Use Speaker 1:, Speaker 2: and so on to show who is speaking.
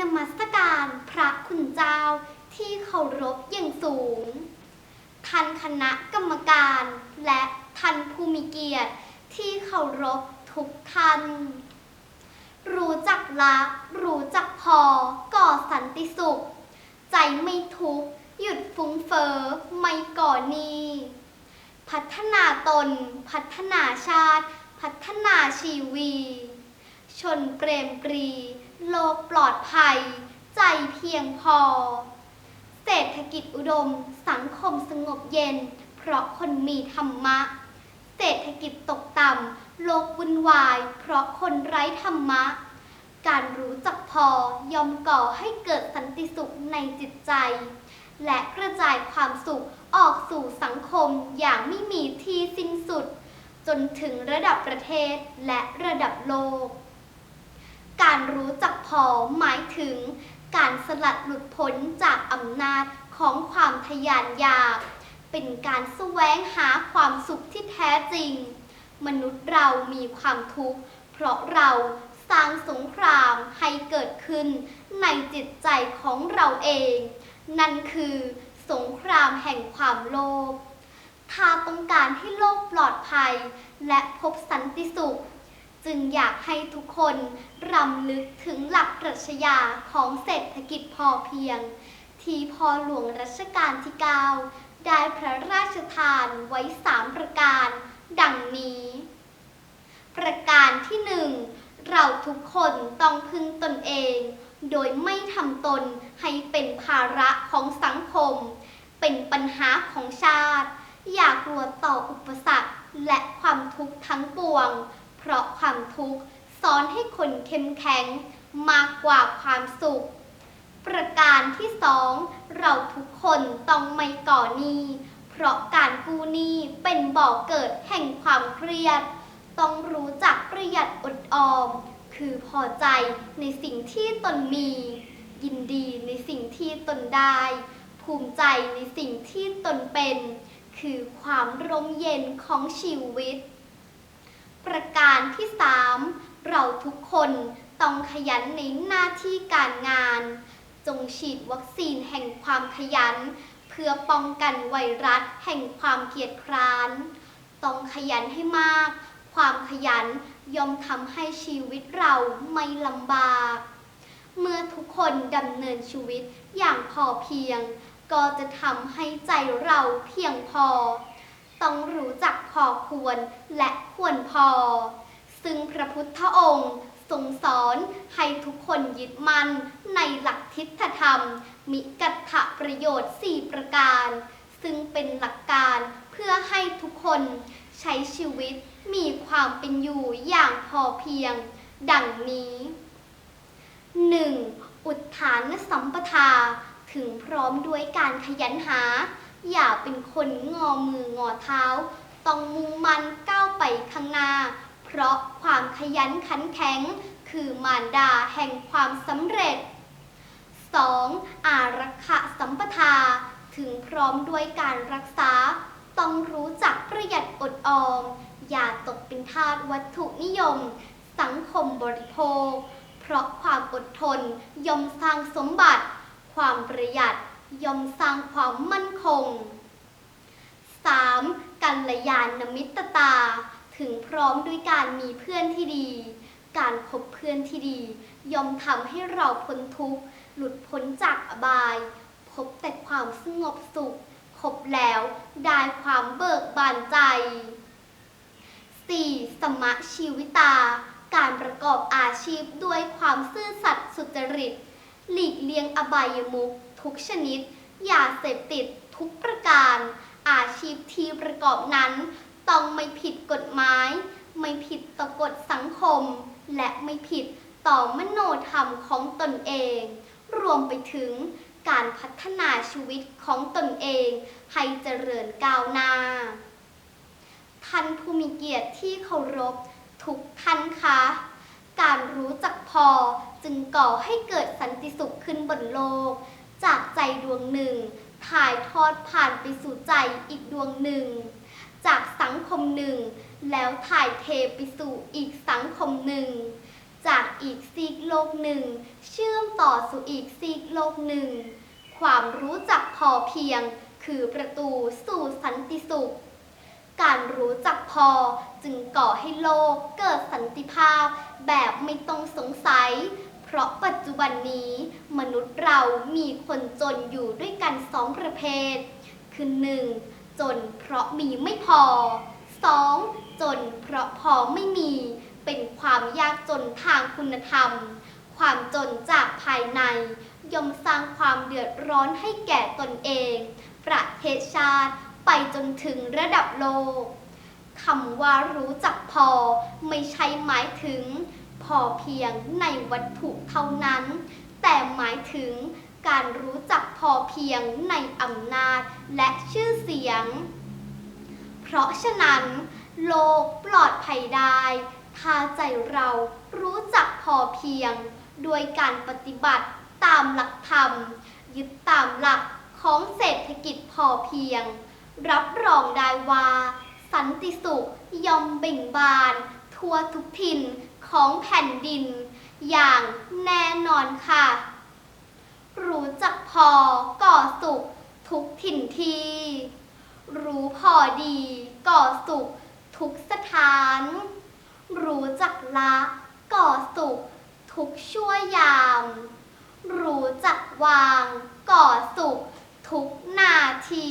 Speaker 1: นมัสการพระคุณเจ้าที่เคารพอย่างสูง ท่านคณะกรรมการและท่านผู้มีเกียรติที่เคารพทุกท่าน รู้จักละ รู้จักพอ ก่อสันติสุข ใจไม่ทุกข์ หยุดฟุ้งเฟอ้อไม่ก่อหนี้พัฒนาตน พัฒนาชาติ พัฒนาชีวี ชนเปรมปรี โลกปลอดภัย ใจเพียงพอ เศรษฐกิจอุดม สังคมสงบเย็น เพราะคนมีธรรมะ เศรษฐกิจตกต่ำโลกวุ่นวาย เพราะคนไร้ธรรมะ การรู้จักพอยอมก่อให้เกิดสันติสุขในจิตใจ และกระจายความสุขออกสู่สังคมอย่างไม่มีที่สิ้นสุด จนถึงระดับประเทศและระดับโลก การรู้จักพอหมายถึง การสลัดหลุดพ้นจากอำนาจของความทยานอยาก เป็นการแสวงหาความสุขที่แท้จริง มนุษย์เรามีความทุกข์ เพราะเราสร้างสงครามให้เกิดขึ้นในจิตใจของเราเอง นั่นคือสงครามแห่งความโลภถ้าต้องการให้โลกปลอดภัย และพบสันติสุข จึงอยากให้ทุกคนรำลึกถึงหลักปรัชญาของเศรษฐกิจพอเพียง ที่พ่อหลวงรัชกาลที่ 9 ได้พระราชทานไว้สามประการ ดังนี้ ประการที่หนึ่งเราทุกคนต้องพึ่งตนเอง โดยไม่ทำตนให้เป็นภาระของสังคม เป็นปัญหาของชาติ อย่ากลัวต่ออุปสรรคและความทุกข์ทั้งปวง เพราะความทุกข์สอนให้คนเข้มแข็งมากกว่าความสุข ประการที่สองเราทุกคนต้องไม่ก่อหนี้ เพราะการกู้หนี้เป็นบ่อกเกิดแห่งความเครียด ต้องรู้จักประหยัดอดออม คือพอใจในสิ่งที่ตนมี ยินดีในสิ่งที่ตนได้ ภูมิใจในสิ่งที่ตนเป็น คือความร่มเย็นของชีวิต ประการที่สามเราทุกคนต้องขยันในหน้าที่การงาน จงฉีดวัคซีนแห่งความขยัน เพื่อป้องกันไวรัสแห่งความเกียจคร้าน ต้องขยันให้มาก ความขยันย่อมทำให้ชีวิตเราไม่ลำบาก เมื่อทุกคนดำเนินชีวิตอย่างพอเพียง ก็จะทำให้ใจเราเพียงพอ ต้องรู้จักพอควรและควรพอ ซึ่งพระพุทธองค์ทรงสอนให้ทุกคนยึดมั่นในหลักทิฏฐธรรม มิกัตถะประโยชน์ 4 ประการ ซึ่งเป็นหลักการเพื่อให้ทุกคนใช้ชีวิตมีความเป็นอยู่อย่างพอเพียง ดังนี้ 1. อุทานสัมปทาถึงพร้อมด้วยการขยันหา อย่าเป็นคนงอมืองอเท้า ต้องมุ่งมันก้าวไปข้างหน้า เพราะความขยันขันแข็ง คือมารดาแห่งความสำเร็จ 2. อารักขะสัมปทา ถึงพร้อมด้วยการรักษา ต้องรู้จักประหยัดอดออม อย่าตกเป็นทาสวัตถุนิยม สังคมบริโภค เพราะความอดทนย่อมสร้างสมบัติ ความประหยัด ย่อมสร้างความมั่นคง 3. กัลยาณมิตรตา ถึงพร้อมด้วยการมีเพื่อนที่ดี การคบเพื่อนที่ดี ย่อมทำให้เราพ้นทุกข์ หลุดพ้นจากอบาย พบแต่ความสงบสุขพบแล้วได้ความเบิกบานใจ 4. สมะชีวิตา การประกอบอาชีพด้วยความซื่อสัตย์สุจริต หลีกเลี่ยงอบายมุข ทุกชนิดอย่าเสพติดทุกประการ อาชีพที่ประกอบนั้น ต้องไม่ผิดกฎหมาย ไม่ผิดต่อกฎสังคม และไม่ผิดต่อมโนธรรมของตนเอง รวมไปถึงการพัฒนาชีวิตของตนเอง ให้เจริญก้าวหน้า ท่านผู้มีเกียรติที่เคารพทุกท่านคะ การรู้จักพอจึงก่อให้เกิดสันติสุขขึ้นบนโลก จากใจดวงหนึ่ง ถ่ายทอดผ่านไปสู่ใจอีกดวงหนึ่ง จากสังคมหนึ่ง แล้วถ่ายเทไปสู่อีกสังคมหนึ่ง จากอีกซีกโลกหนึ่ง เชื่อมต่อสู่อีกซีกโลกหนึ่ง ความรู้จักพอเพียงคือประตูสู่สันติสุข การรู้จักพอจึงก่อให้โลกเกิดสันติภาพแบบไม่ต้องสงสัย เพราะปัจจุบันนี้ มนุษย์เรามีคนจนอยู่ด้วยกันสองประเภท คือหนึ่งจนเพราะมีไม่พอ 2. จนเพราะพอไม่มี เป็นความยากจนทางคุณธรรม ความจนจากภายในย่อมสร้างความเดือดร้อนให้แก่ตนเอง ประเทศชาติไปจนถึงระดับโลกคำว่ารู้จักพอไม่ใช่หมายถึง พอเพียงในวัตถุเท่านั้น แต่ ถึงการรู้จักพอเพียงในอำนาจและชื่อเสียง เพราะฉะนั้น โลกปลอดภัยได้ ถ้าใจเรารู้จักพอเพียงด้วยการปฏิบัติตามหลักธรรม ยึดตามหลักของเศรษฐกิจพอเพียง รับรองได้ว่า สันติสุขย่อมเบ่งบาน ทั่วทุกถิ่นของแผ่นดิน อย่างแน่นอนค่ะ รู้จักพอก่อสุขทุก ถิ่นที รู้พอดีก่อสุขทุกสถาน รู้จักละก่อสุขทุกชั่วยาม รู้จักวางก่อสุขทุกนาที